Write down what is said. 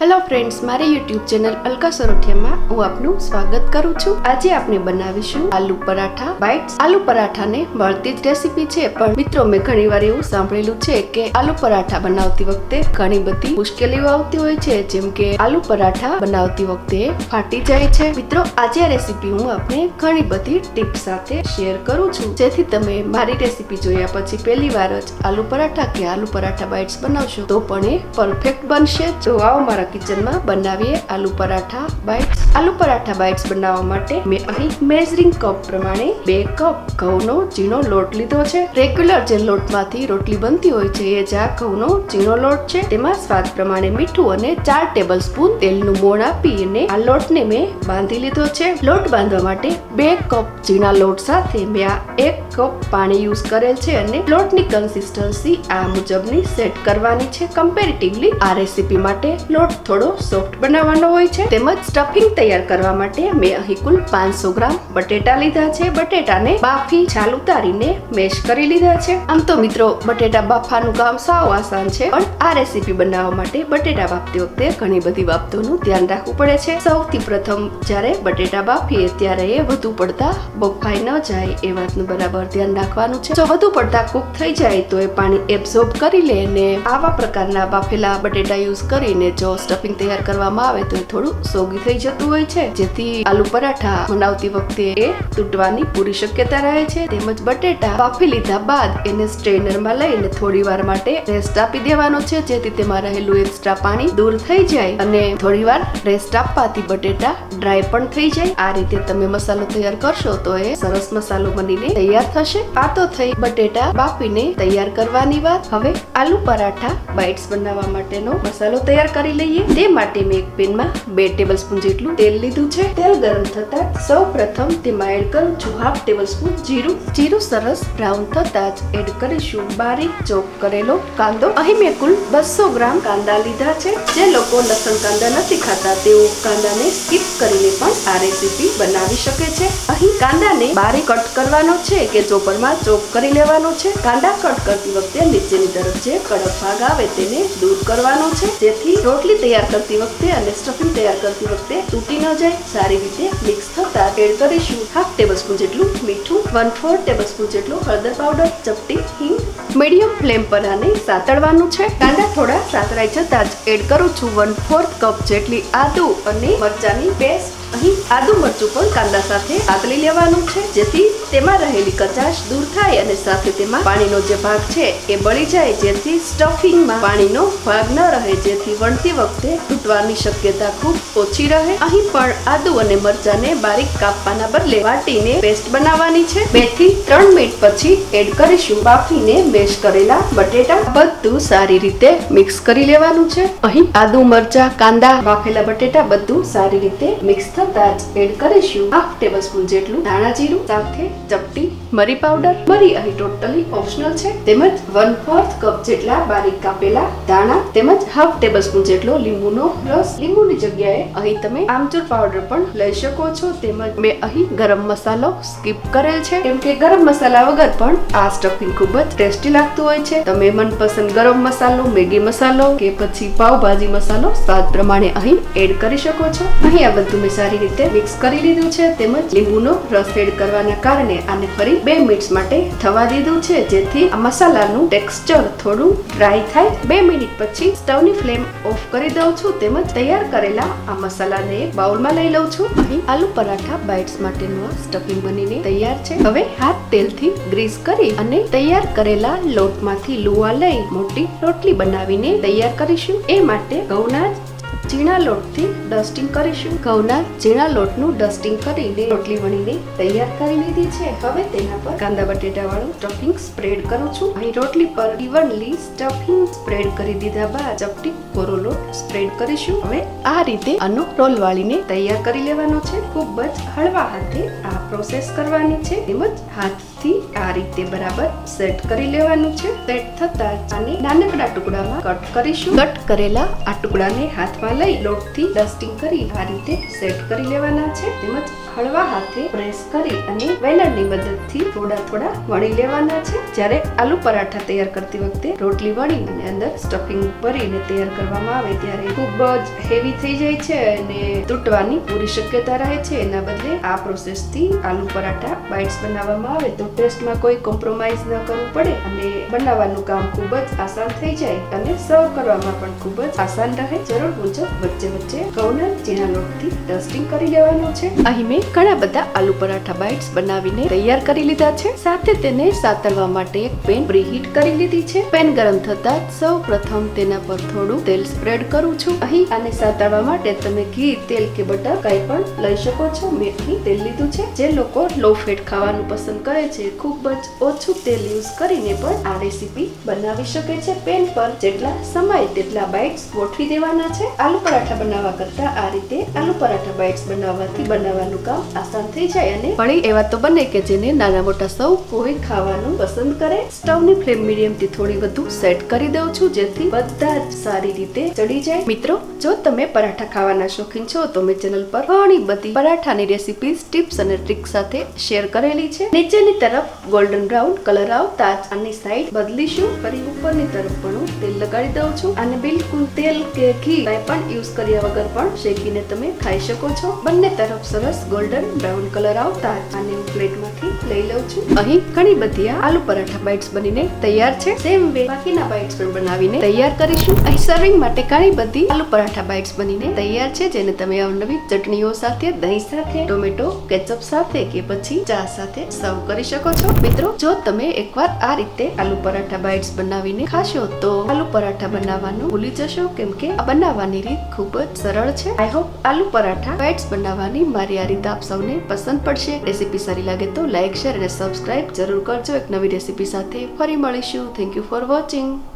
Hello friends મારી YouTube channel Alka સરોઠિયામાં હું આપનું સ્વાગત કરું છું. આજે આપણે બનાવીશું આલુ પરાઠા બાઇટ્સ આલુ પરાઠાને મળતી જ રેસીપી છે, પણ મિત્રો મેં ઘણી વાર એવું સાંભળેલું છે કે આલુ પરાઠા બનાવતી વખતે ઘણી બધી મુશ્કેલીઓ આવતી હોય છે, જેમ કે આલુ પરાઠા બનાવતી વખતે ફાટી જાય છે. મિત્રો, આજે આ રેસીપી હું આપને ઘણી બધી ટિપ્સ સાથે શેર કરું છું. જેથી તમે મારી રેસીપી જોયા પછી પહેલી વાર જ આલુ પરાઠા કે આલુ પરાઠા બાઇટ્સ બનાવશો, તો પણ એ પરફેક્ટ બનશે. જો આવો મારા કિચનમાં બનાવીએ આલુ પરાઠા બાઇટ્સ. આલુ પરાઠા બાઇટ્સ બનાવવા માટે મેં અહીં મેઝરિંગ કપ પ્રમાણે બે કપ ઘઉંનો ઝીણો લોટ લીધો છે. રેગ્યુલર જે લોટમાંથી રોટલી બનતી હોય છે, એ જ આ ઘઉંનો ઝીણો લોટ છે. તેમાં સ્વાદ પ્રમાણે મીઠું અને ચાર ટેબલ સ્પૂન તેલનું મોણ આપી અને આ લોટને મેં બાંધી લીધો છે. લોટ બાંધવા માટે બે કપ ઝીણા લોટ સાથે મેં આ એક કપ પાણી યુઝ કરેલ છે અને લોટની કન્સિસ્ટન્સી આ મુજબની સેટ કરવાની છે. કમ્પેરેટિવલી આ રેસીપી માટે લોટ થોડો સોફ્ટ બનાવવાનો હોય છે. તેમજ સ્ટફિંગ તૈયાર કરવા માટે મેં અહીં કુલ પાંચસો ગ્રામ બટેટા લીધા છે. બટેટાને બાફી છાલ ઉતારીને મેશ કરી લીધા છે. આમ તો મિત્રો, બટેટા બાફવાનું કામ સાવ આસાન છે. પણ આ રેસીપી બનાવવા માટે બટેટા બાફતી વખતે ઘણી બધી બાબતોનું ધ્યાન રાખવું પડે છે. સૌથી પ્રથમ જ્યારે બટેટા બાફીએ ત્યારે એ વધુ પડતા બફાઈ ન જાય એ વાતનું બરાબર ધ્યાન રાખવાનું છે. જો વધુ પડતા કુક થઈ જાય તો એ પાણી એબ્ઝોર્બ કરી લે અને આવા પ્રકારના બાફેલા બટેટા યુઝ કરીને જો સ્ટફિંગ તૈયાર કરવામાં આવે તો એ થોડું સોગી થઈ જતું હોય છે. જેથી આલુ પરાઠા બનાવતી વખતે એ તૂટવાની પૂરી શક્યતા રહે છે. તેમજ બટેટા બાફી લીધા બાદ એને સ્ટ્રેનરમાં લઈને થોડી વાર માટે રેસ્ટ આપી દેવાનો છે. જેથી તેમાં રહેલું એક્સ્ટ્રા પાણી દૂર થઈ જાય અને થોડી વાર રેસ્ટ આપવાથી બટેટા ડ્રાય પણ થઈ જાય. આ રીતે તમે મસાલો તૈયાર કરશો તો એ સરસ મસાલો બનીને તૈયાર થશે. આ તો થઈ બટેટા બાફીને તૈયાર કરવાની વાત. હવે આલુ પરાઠા બાઇટ્સ બનાવવા માટેનો મસાલો તૈયાર કરી લઈએ. તે માટે મેં એક પેનમાં બે ટેબલ સ્પૂન જેટલું તેલ લીધું છે. તેલ ગરમ થતા સૌ પ્રથમ તેમાં એડ કરું છું હાફ ટેબલ સ્પૂન જીરું. જીરું સરસ બ્રાઉન થતા જ એડ કરીશું. બારીક ચોપ કરેલો કાંદો. અહીં મેં કુલ બસો ગ્રામ કાંદા લીધા છે. જે લોકો લસણ કાંદા નથી ખાતા, તેઓ કાંદાને સ્કીપ કરીને પણ આ રેસીપી બનાવી શકે છે. અહીં કાંદાને બારી કટ કરવાનો છે કે ચોપરમાં ચોપ કરી લેવાનો છે. કાંદા કટ કરતી વખતે નીચેની તરફ જે કડક ભાગ આવે તેને દૂર કરવાનો છે. જેથી રોટલી તૈયાર કરતી વખતે અને સ્ટફિંગ તૈયાર કરતી વખતે તૂટી ન જાય. સારી રીતે મિક્સ થતા એડ કરીશું. હાફ ટેબલ સ્પૂન જેટલું મીઠું વન ફોર ટેબલ સ્પૂન જેટલું હળદર પાવડર ચપટી હિંગ મીડિયમ ફ્લેમ પર આને સાતળવાનું છે. કાંદા થોડા સાતરાઈ જતાં જ એડ કરું છું. વન ફોર્થ કપ જેટલી આદુ અને મરચાની પેસ્ટ. અહીં આદુ મરચું પણ કાંદા સાથે સાતળી લેવાનું છે. જેથી તેમાં રહેલી કચાશ દૂર થાય અને સાથે તેમાં પાણીનો જે ભાગ છે એ બળી જાય. જેથી સ્ટફિંગમાં પાણીનો ભાગ ન રહે. જેથી વણતી વખતે તૂટવાની શક્યતા ખૂબ ઓછી રહે. અહીં પણ આદુ અને મરચાને બારીક કાપવાના બદલે વાટીને પેસ્ટ બનાવવાની છે. બેથી ત્રણ મિનિટ પછી એડ કરીશું બાફીને મેશ કરેલા બટેટા. બધું સારી રીતે મિક્સ કરી લેવાનું છે. અહીં આદુ, મરચા, કાંદા, બાફેલા બટેટા બધું સારી રીતે મિક્સ થતા જ એડ કરીશું. હાફ ટેબલ સ્પૂન જેટલું ધાણા જીરું, સાથે ચપટી મરી પાવડર. મરી અહીં ટોટલી ઓપ્શનલ છે. તેમજ વન ફોર્થ કપ જેટલા બારીક કાપેલા ધાણા. તેમજ હાફ ટેબલ સ્પૂન જેટલો લીંબુનો રસ. લીંબુની જગ્યાએ અહીં તમે આમચૂર પાવડર પણ લઈ શકો છો. તેમજ મેં અહીં ગરમ મસાલો સ્કીપ કરેલ છે. કેમ કે ગરમ મસાલા વગર પણ આ સ્ટફિંગ ખૂબ જ ટેસ્ટી લાગતું હોય છે. તમે મનપસંદ ગરમ મસાલો, મેગી મસાલો કે પછી પાવભાજી મસાલો સ્વાદ પ્રમાણે અહીં એડ કરી શકો છો. અહીં આ બધું મેં સારી રીતે મિક્સ કરી લીધું છે. તેમજ લીંબુનો રસ એડ કરવાના કારણે આને ફરી બે મિનિટ્સ માટે થવા દીધું છે. જેથી આ મસાલાનું ટેક્સચર થોડું ડ્રાય થાય. બે મિનિટ પછી સ્ટવની ફ્લેમ ઓફ કરી દઉં છું. તેમજ તૈયાર કરેલા આ મસાલાને એક બાઉલમાં લઈ લઉં છું. અહીં આલુ પરાઠા બાઇટ્સ માટેનું આ સ્ટફિંગ બનીને તૈયાર છે. હવે હાથ તેલથી ગ્રીસ કરી અને તૈયાર કરેલા લોટમાંથી લુવા લઈ મોટી રોટલી બનાવીને તૈયાર કરીશું. એ માટે ઘઉંના ઝીણા લોટથી ડસ્ટિંગ કરીશું. ઘઉંના ઝીણા લોટનું ડસ્ટિંગ કરીને રોટલી વણીને તૈયાર કરી લીધી છે. હવે તેના પર કાંદા બટેટા વાળું સ્ટફિંગ સ્પ્રેડ કરું છું. અહીં રોટલી પર ઇવનલી સ્ટફિંગ સ્પ્રેડ કરી દીધા બાદ ચપટી કોરો લોટ સ્પ્રેડ કરીશું. હવે આ રીતે આનો રોલ વાળીને તૈયાર કરી લેવાનો છે. ખૂબ જ હળવા હાથે આ પ્રોસેસ કરવાની છે. તેમજ હાથથી આ રીતે બરાબર સેટ કરી લેવાનું છે. સેટ થતા આને નાનકડા ટુકડામાં કટ કરીશું. કટ કરેલા આ ટુકડાને હાથમાં લઈ લોટથી ડસ્ટિંગ કરી આ રીતે સેટ કરી લેવાના છે. તેમજ હળવા હાથે પ્રેસ કરી અને વેલણની મદદથી થોડા થોડા વણી લેવાના છે. જ્યારે આલુ પરાઠા તૈયાર કરતી વખતે રોટલી વણી અને અંદર સ્ટફિંગ ભરીને તૈયાર કરવામાં આવે ત્યારે ખૂબ જ હેવી થઈ જાય છે અને તૂટવાની પૂરી શક્યતા રહે છે. એના બદલે આ પ્રોસેસથી આલુ પરાઠા બાઇટ્સ બનાવવામાં આવે તો ટેસ્ટમાં કોઈ કોમ્પ્રોમાઇઝ ન કરવું પડે અને બનાવવાનું કામ ખૂબ જ આસાન થઈ જાય અને સર્વ કરવામાં પણ ખૂબ જ આસાન રહે. જરૂર મુજબ વચ્ચે વચ્ચે ઘઉંના ઝીણા લોટથી ડસ્ટિંગ કરી લેવાનું છે. અહીં મેં ઘણા બધા આલુ પરાઠા બાઇટ્સ બનાવીને તૈયાર કરી લીધા છે. સાથે તેને સાતરવા માટે એક પેન પ્રીહીટ કરી લીધી છે. પેન ગરમ થતા સૌ પ્રથમ તેના પર થોડું તેલ સ્પ્રેડ કરું છું. અહીં આને સાતળવા માટે તમે ઘી, તેલ કે બટર કઈ પણ લઈ શકો છો. મેં અહીં તેલ લીધું છે. જે લોકો લો ફેટ ખાવાનું પસંદ કરે છે, ખૂબ જ ઓછું તેલ યુઝ કરીને પણ આ રેસીપી બનાવી શકે છે. પેન પર જેટલા સમય તેટલા બાઇટ્સ ગોઠવી દેવાના છે. આલુ પરાઠા બનાવવા કરતા આ રીતે આલુ પરાઠા બાઇટ્સ બનાવવાથી બનાવવાનું કામ આસાન થઈ જાય અને વળી એવા તો બને કે જેને નાના મોટા સૌ કોઈ ખાવાનું પસંદ કરે. સ્ટવની ફ્લેમ મીડિયમથી થોડી વધુ સેટ કરી દઉં છું, જેથી બધા જ સારી રીતે ચડી જાય. મિત્રો, જો તમે પરાઠા ખાવાના શોખીન છો, તો મેં ચેનલ પર ઘણી બધી પરાઠાની રેસીપીઝ ટિપ્સ અને ટ્રિક સાથે શેર કરેલી છે. નીચેની તરફ ગોલ્ડન બ્રાઉન કલર આવતા જ આની સાઈડ બદલીશું. ફરી ઉપરની તરફ પણ હું તેલ લગાડી દઉં છું. અને બિલકુલ તેલ કે ઘી પણ યુઝ કર્યા વગર પણ શેકીને તમે ખાઈ શકો છો. બંને તરફ સરસ ગોલ્ડન બ્રાઉન કલર આવતા આને હું પ્લેટમાંથી લઈ લઉં છું. અહીં ઘણી બધી આલુ પરાઠા બાઇટ્સ બનીને તૈયાર છે. સેમ વે બાકીના બાઇટ્સ પણ બનાવીને તૈયાર કરીશું. અહીં સર્વિંગ માટે ઘણી બધી આલુ પરાઠા બાઇટ્સ બનીને તૈયાર છે, જેને તમે અવનવી ચટણીઓ સાથે, દહીં સાથે, ટોમેટો, કેચઅપ સાથે કે પછી ચા સાથે સર્વ કરી શકો છો. મિત્રો, જો તમે એકવાર આ રીતે આલુ પરાઠા બાઇટ્સ બનાવીને ખાશો, તો આલુ પરાઠા બનાવવાનું ભૂલી જશો, કેમ કે આ બનાવવાની રીત ખૂબ જ સરળ છે. I hope aloo paratha bites બનાવવાની મારી આ રીત આપ સૌને પસંદ પડશે. રેસીપી સારી લાગે તો લાઇક શેર અને સબસ્ક્રાઇબ જરૂર કરજો. એક નવી રેસીપી સાથે ફરી મળીશું. Thank you for watching